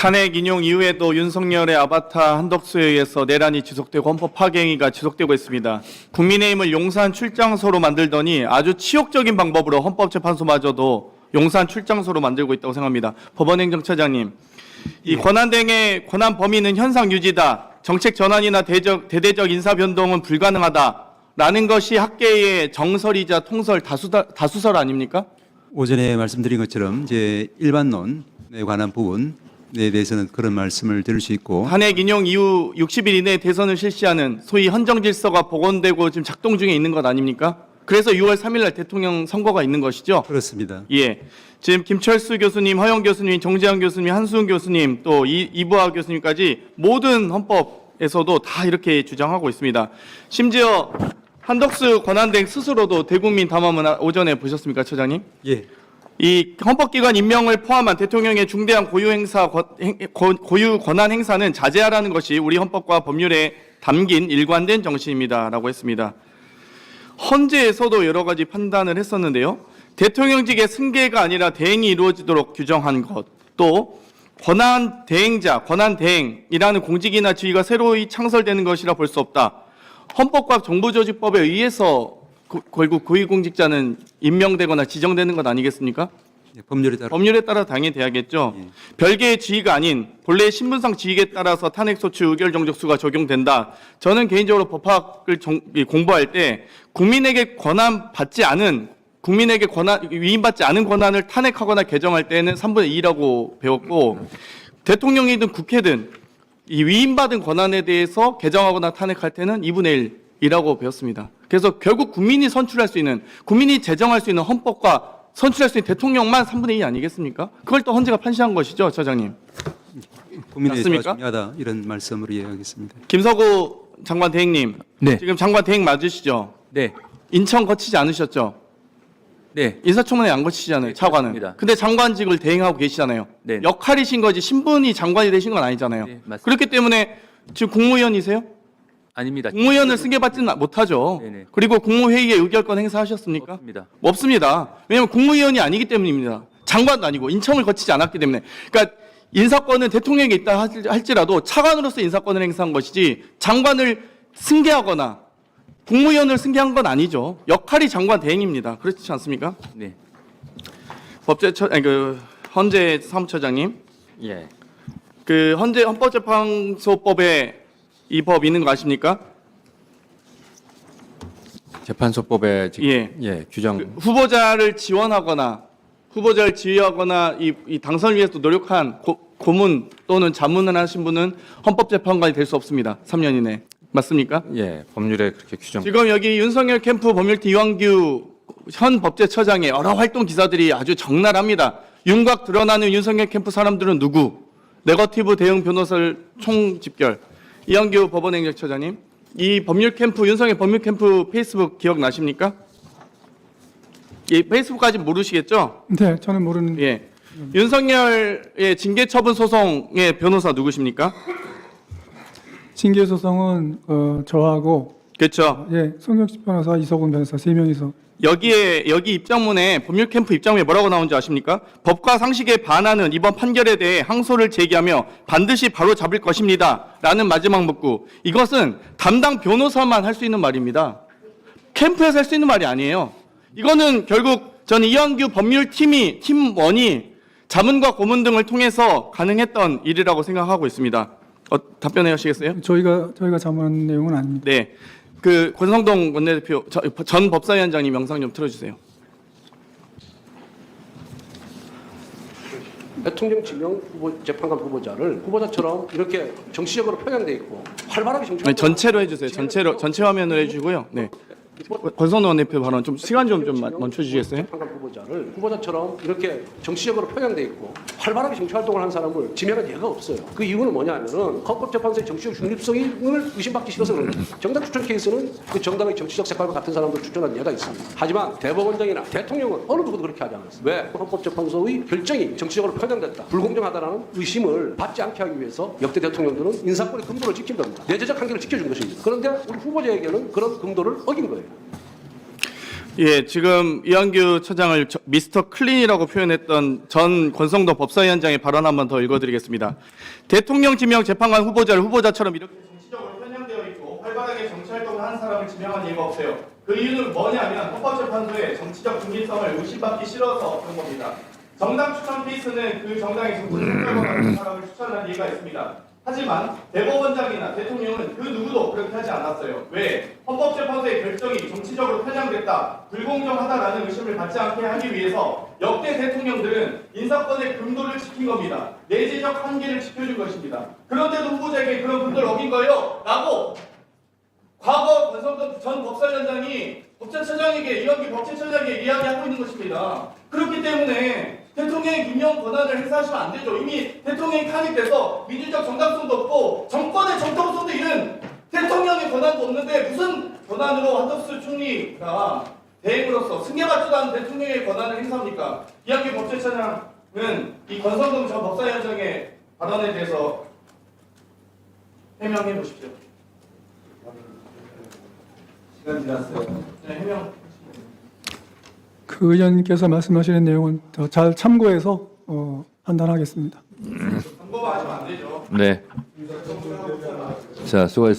탄핵 인용 이후에도 윤석열의 아바타 한덕수에 의해서 내란이 지속되고 헌법 파괴 행위가 지속되고 있습니다. 국민의힘을 용산 출장소로 만들더니 아주 치욕적인 방법으로 헌법재판소마저도 용산 출장소로 만들고 있다고 생각합니다. 법원행정처장님, 이 권한대행의 권한 범위는 현상 유지다. 정책 전환이나 대적, 대대적 인사 변동은 불가능하다 라는 것이 학계의 정설이자 통설 다수다, 다수설 아닙니까? 오전에 말씀드린 것처럼 이제 일반론에 관한 부분에 대해서는 그런 말씀을 드릴 수 있고 탄핵 인용 이후 60일 이내에 대선을 실시하는 소위 헌정 질서가 복원되고 지금 작동 중에 있는 것 아닙니까? 그래서 6월 3일 날 대통령 선거가 있는 것이죠. 그렇습니다. 예. 지금 김철수 교수님, 허영 교수님, 정재환 교수님, 한수훈 교수님, 또 이, 이부하 교수님까지 모든 헌법에서도 다 이렇게 주장하고 있습니다. 심지어 한덕수 권한대행 스스로도 대국민 담화문 오전에 보셨습니까, 처장님? 예. 이 헌법기관 임명을 포함한 대통령의 중대한 고유 행사 고유 권한 행사는 자제하라는 것이 우리 헌법과 법률에 담긴 일관된 정신입니다라고 했습니다. 헌재에서도 여러 가지 판단을 했었는데요. 대통령직의 승계가 아니라 대행이 이루어지도록 규정한 것, 또 권한 대행자, 권한 대행이라는 공직이나 지위가 새로이 창설되는 것이라 볼 수 없다. 헌법과 정부조직법에 의해서 그- 결국 고위공직자는 임명되거나 지정되는 것 아니겠습니까? 예, 법률에 따라 법률에 따라 당연히 돼야겠죠. 예. 별개의 지위가 아닌 본래 신분상 지위에 따라서 탄핵소추 의결 정족수가 적용된다. 저는 개인적으로 법학을 정- 이 공부할 때 국민에게 권한 받지 않은 국민에게 권한 위임받지 않은 권한을 탄핵하거나 개정할 때는 3분의 2라고 배웠고 대통령이든 국회든 이 위임받은 권한에 대해서 개정하거나 탄핵할 때는 2분의 1 이라고 배웠습니다. 그래서 결국 국민이 선출할 수 있는 국민이 제정할 수 있는 헌법과 선출할 수 있는 대통령만 3분의 2 아니겠습니까? 그걸 또 헌재가 판시한 것이죠, 처장님. 국민의 맞습니까? 중요하다 이런 말씀으로 이해하겠습니다. 김서구 장관 대행님. 네. 지금 장관 대행 맞으시죠? 네, 인천 거치지 않으셨죠? 네, 인사청문회 안 거치잖아요, 네, 차관은. 그렇습니다. 근데 장관직을 대행하고 계시잖아요. 네. 역할이신 거지 신분이 장관이 되신 건 아니잖아요. 네, 맞습니다. 그렇기 때문에 지금 국무위원이세요? 아닙니다. 국무위원을 승계받지는 못하죠. 네네. 그리고 국무회의에 의결권 행사하셨습니까? 없습니다. 없습니다. 왜냐하면 국무위원이 아니기 때문입니다. 장관도 아니고 인청을 거치지 않았기 때문에. 그러니까 인사권은 대통령에게 있다 할- 할지라도 차관으로서 인사권을 행사한 것이지 장관을 승계하거나 국무위원을 승계한 건 아니죠. 역할이 장관 대행입니다. 그렇지 않습니까? 네, 법제처 아니 그 헌재 사무처장님 예, 그 헌재 헌법재판소법에 이 법 있는 거 아십니까? 재판소법에 지금 예. 예, 규정 그 후보자를 지원하거나 후보자를 지휘하거나 이, 이 당선을 위해서 노력한 고, 고문 또는 자문을 하신 분은 헌법재판관이 될 수 없습니다. 3년 이내. 맞습니까? 예, 법률에 그렇게 규정 지금 여기 윤석열 캠프 법률팀 이왕규 현 법제처장의 여러 활동 기사들이 아주 적나라합니다. 윤곽 드러나는 윤석열 캠프 사람들은 누구? 네거티브 대응 변호사를 총 집결. 이왕규 법원행정처장님, 이 법률 캠프 윤석열 법률 캠프 페이스북 기억 나십니까? 이 페이스북까지 모르시겠죠? 네, 저는 모르는. 예. 윤석열의 징계 처분 소송의 변호사 누구십니까? 징계 소송은 어, 저하고 그렇죠. 예, 송영식 변호사, 이석훈 변호사 세 명이서 여기에 여기 입장문에 법률 캠프 입장문에 뭐라고 나온지 아십니까? 법과 상식에 반하는 이번 판결에 대해 항소를 제기하며 반드시 바로 잡을 것입니다라는 마지막 문구. 이것은 담당 변호사만 할 수 있는 말입니다. 캠프에서 할 수 있는 말이 아니에요. 이거는 결국 저는 이완규 법률팀이 팀원이 자문과 고문 등을 통해서 가능했던 일이라고 생각하고 있습니다. 어, 답변해 주시겠어요? 저희가 저희가 자문한 내용은 아닙니다. 네. 그 권성동 원내대표 저- 전 법사위원장님 영상 좀 틀어주세요. 대통령 지명 후보 재판관 후보자를 후보자처럼 이렇게 정치적으로 표현돼 있고 활발하게 정치 아니, 전체로 해주세요. 전체로 전체 화면으로 해주고요. 네. 권성동 원내대표 발언 좀 시간 좀 좀 멈춰 주시겠어요? 재판관 후보자를 후보자처럼 이렇게 정치적으로 표현돼 있고 활발하게 정치 활동을 한 사람을 지명한 예가 없어요. 그 이유는 뭐냐면은 헌법재판소의 정치적 중립성을 의심받기 싫어서 그런 거예요. 정당 추천 케이스는 그 정당의 정치적 색깔과 같은 사람들 추천한 예가 있습니다. 하지만 대법원장이나 대통령은 어느 누구도 그렇게 하지 않았어요. 왜? 헌법재판소의 결정이 정치적으로 편향됐다, 불공정하다라는 의심을 받지 않게 하기 위해서 역대 대통령들은 인사권의 금도를 지킨 겁니다. 내재적 한계를 지켜준 것입니다. 그런데 우리 후보자에게는 그런 금도를 어긴 거예요. 예, 지금 이한규 처장을 저- 미스터 클린이라고 표현했던 전 권성도 법사위원장의 발언 한번 더 읽어드리겠습니다. 대통령 지명 재판관 후보자를 후보자처럼 이렇게 정치적으로 편향되어 있고 활발하게 정치 활동을 하는 사람을 지명한 이유가 없어요. 그 이유는 뭐냐면 헌법재판소의 정치적 중립성을 의심받기 싫어서 그런 겁니다. 정당 추천 케이스는 그 정당의 정치 성격을 가진 사람을 추천한 이유가 있습니다. 하지만 대법원장이나 대통령은 그 누구도 그렇게 하지 않았어요. 왜? 헌법재판소의 결정이 정치적으로 편향됐다, 불공정하다라는 의심을 받지 않게 하기 위해서 역대 대통령들은 인사권의 금도를 지킨 겁니다. 내재적 한계를 지켜준 것입니다. 그런데도 후보자에게 그런 금도를 어긴 거예요. 라고 과거 권성동 전 법사위원장이 법제처장에게 이현기 법제처장에게 이야기하고 있는 것입니다. 그렇기 때문에 대통령이 김영 권한을 행사하시면 안 되죠. 이미 대통령이 탄핵돼서 민주적 정당성도 없고 정권의 정통성도 잃은 대통령의 권한도 없는데 무슨 권한으로 한덕수 총리가 대행으로서 승계받지도 않은 대통령의 권한을 행사합니까? 이한기 법제처장은 이 권성동 전 법사위원장의 발언에 대해서 해명해 보십시오. 시간 지났어요. 네, 해명. 그 의원님께서 말씀하시는 내용은 더잘 참고해서 어, 판단하겠습니다. 참고만 하시면 안 되죠. 네. 자, 수고했습니다.